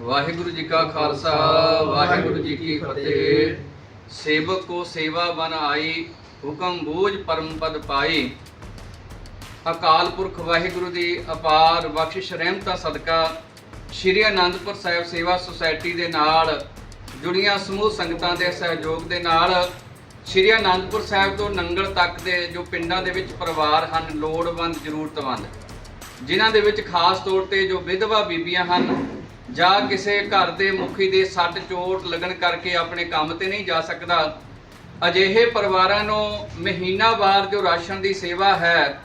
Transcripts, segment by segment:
ਵਾਹਿਗੁਰੂ ਜੀ ਕਾ ਖਾਲਸਾ, ਵਾਹਿਗੁਰੂ ਜੀ ਕੀ ਫਤਿਹ। ਸੇਵਕ ਕੋ ਸੇਵਾ ਬਨ ਆਈ, ਹੁਕਮ ਬੋਝ ਪਰਮ ਪਦ ਪਾਈ। ਅਕਾਲ ਪੁਰਖ ਵਾਹਿਗੁਰੂ ਦੀ ਅਪਾਰ ਬਖਸ਼ਿਸ਼ ਰਹਿਮਤਾ ਸਦਕਾ ਸ਼੍ਰੀ ਅਨੰਦਪੁਰ ਸਾਹਿਬ ਸੇਵਾ ਸੁਸਾਇਟੀ ਦੇ ਨਾਲ, ਜੁੜੀਆਂ ਸਮੂਹ ਸੰਗਤਾਂ ਦੇ ਸਹਿਯੋਗ ਦੇ ਨਾਲ, ਸ਼੍ਰੀ ਅਨੰਦਪੁਰ ਸਾਹਿਬ ਤੋਂ ਨੰਗਲ ਤੱਕ ਦੇ ਜੋ ਪਿੰਡਾਂ ਦੇ ਵਿੱਚ ਪਰਿਵਾਰ ਹਨ, ਲੋੜਵੰਦ ਜ਼ਰੂਰਤਮੰਦ ਜਿਨ੍ਹਾਂ ਦੇ ਵਿੱਚ ਖਾਸ ਤੌਰ ਤੇ ਜੋ ਵਿਧਵਾ ਬੀਬੀਆਂ ਹਨ ਜਾਂ ਕਿਸੇ ਘਰ ਦੇ ਮੁਖੀ ਦੇ ਸੱਟ ਚੋਟ ਲੱਗਣ ਕਰਕੇ ਆਪਣੇ ਕੰਮ ਤੇ ਨਹੀਂ ਜਾ ਸਕਦਾ। ਅਜਿਹੇ ਪਰਿਵਾਰਾਂ ਨੂੰ ਮਹੀਨਾਵਾਰ ਜੋ ਰਾਸ਼ਨ ਦੀ ਸੇਵਾ ਹੈ,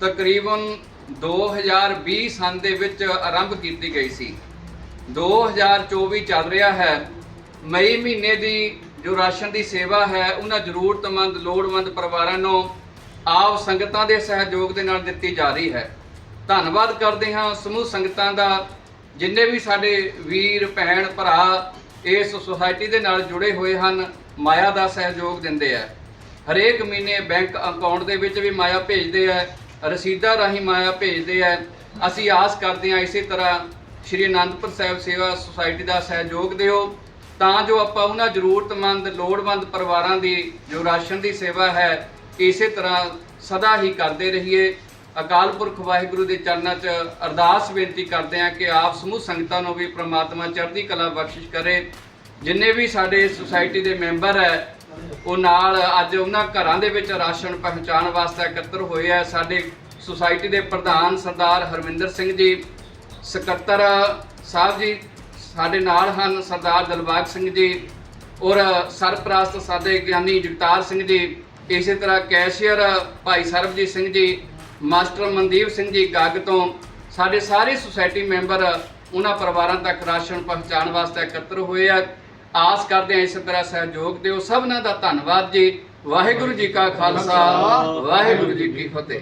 ਤਕਰੀਬਨ 2020 ਸੰਨ ਦੇ ਵਿੱਚ ਆਰੰਭ ਕੀਤੀ ਗਈ ਸੀ। 2024 ਚੱਲ ਰਿਹਾ ਹੈ। ਮਈ ਮਹੀਨੇ ਦੀ ਜੋ ਰਾਸ਼ਨ ਦੀ ਸੇਵਾ ਹੈ, ਉਹਨਾਂ ਜ਼ਰੂਰਤਮੰਦ, ਲੋੜਵੰਦ ਪਰਿਵਾਰਾਂ ਨੂੰ ਆਪ ਸੰਗਤਾਂ ਦੇ ਸਹਿਯੋਗ ਦੇ ਨਾਲ ਦਿੱਤੀ ਜਾ ਰਹੀ ਹੈ। ਧੰਨਵਾਦ ਕਰਦੇ ਹਾਂ ਸਮੂਹ ਸੰਗਤਾਂ ਦਾ ਜਿੰਨੇ ਵੀ ਸਾਡੇ ਵੀਰ, ਭੈਣ, ਭਰਾ ਇਸ ਸੁਸਾਇਟੀ ਦੇ ਨਾਲ ਜੁੜੇ ਹੋਏ ਹਨ, ਮਾਇਆ ਦਾ ਸਹਿਯੋਗ ਦਿੰਦੇ ਆ। ਹਰੇਕ ਮਹੀਨੇ ਬੈਂਕ ਅਕਾਊਂਟ ਦੇ ਵਿੱਚ ਵੀ ਮਾਇਆ ਭੇਜਦੇ ਆ, ਰਸੀਦਾਂ ਰਾਹੀਂ ਮਾਇਆ ਭੇਜਦੇ ਆ। ਅਸੀਂ ਆਸ ਕਰਦੇ ਹਾਂ ਇਸੇ ਤਰ੍ਹਾਂ ਸ਼੍ਰੀ ਅਨੰਦਪੁਰ ਸਾਹਿਬ ਸੇਵਾ ਸੁਸਾਇਟੀ ਦਾ ਸਹਿਯੋਗ ਦਿਓ। ਤਾਂ ਜੋ ਆਪਾਂ ਉਹਨਾਂ ਜ਼ਰੂਰਤਮੰਦ, ਲੋੜਵੰਦ ਪਰਿਵਾਰਾਂ ਦੀ ਜੋ ਰਾਸ਼ਨ ਦੀ ਸੇਵਾ ਹੈ, ਇਸੇ ਤਰ੍ਹਾਂ ਸਦਾ ਹੀ ਕਰਦੇ ਰਹੀਏ। ਅਕਾਲ ਪੁਰਖ ਵਾਹਿਗੁਰੂ ਦੇ ਚਰਨਾਂ 'ਚ ਅਰਦਾਸ ਬੇਨਤੀ ਕਰਦੇ ਹਾਂ ਕਿ ਆਪ ਸਮੂਹ ਸੰਗਤਾਂ ਨੂੰ ਵੀ ਪ੍ਰਮਾਤਮਾ ਚੜ੍ਹਦੀ ਕਲਾ ਬਖਸ਼ਿਸ਼ ਕਰੇ। ਜਿੰਨੇ ਵੀ ਸਾਡੇ ਸੁਸਾਇਟੀ ਦੇ ਮੈਂਬਰ ਹੈ, ਉਹ ਨਾਲ ਅੱਜ ਉਹਨਾਂ ਘਰਾਂ ਦੇ ਵਿੱਚ ਰਾਸ਼ਨ ਪਹੁੰਚਾਉਣ ਵਾਸਤੇ ਇਕੱਤਰ ਹੋਏ ਆ। ਸਾਡੇ ਸੁਸਾਇਟੀ ਦੇ ਪ੍ਰਧਾਨ ਸਰਦਾਰ ਹਰਵਿੰਦਰ ਸਿੰਘ ਜੀ, ਸਕੱਤਰ ਸਾਹਿਬ ਜੀ ਸਾਡੇ ਨਾਲ ਹਨ ਸਰਦਾਰ ਦਿਲਬਾਗ ਸਿੰਘ ਜੀ ਔਰ ਸਰਪ੍ਰਸਤ ਸਾਡੇ ਗਿਆਨੀ ਜਗਤਾਰ ਸਿੰਘ ਜੀ, ਇਸੇ ਤਰ੍ਹਾਂ ਕੈਸ਼ੀਅਰ ਭਾਈ ਸਰਬਜੀਤ ਸਿੰਘ ਜੀ ਮਾਸਟਰ ਮਨਦੀਪ ਸਿੰਘ ਜੀ ਗੱਗ ਤੋਂ ਸਾਡੇ ਸਾਰੇ ਸੁਸਾਇਟੀ ਮੈਂਬਰ ਉਹਨਾਂ ਪਰਿਵਾਰਾਂ ਤੱਕ ਰਾਸ਼ਨ ਪਹੁੰਚਾਉਣ ਵਾਸਤੇ ਇਕੱਤਰ ਹੋਏ ਆ। ਆਸ ਕਰਦੇ ਹਾਂ ਇਸੇ ਤਰ੍ਹਾਂ ਸਹਿਯੋਗ ਦਿਓ। ਸਭਨਾਂ ਦਾ ਧੰਨਵਾਦ ਜੀ। ਵਾਹਿਗੁਰੂ ਜੀ ਕਾ ਖਾਲਸਾ। ਵਾਹਿਗੁਰੂ ਜੀ ਕੀ ਫਤਿਹ।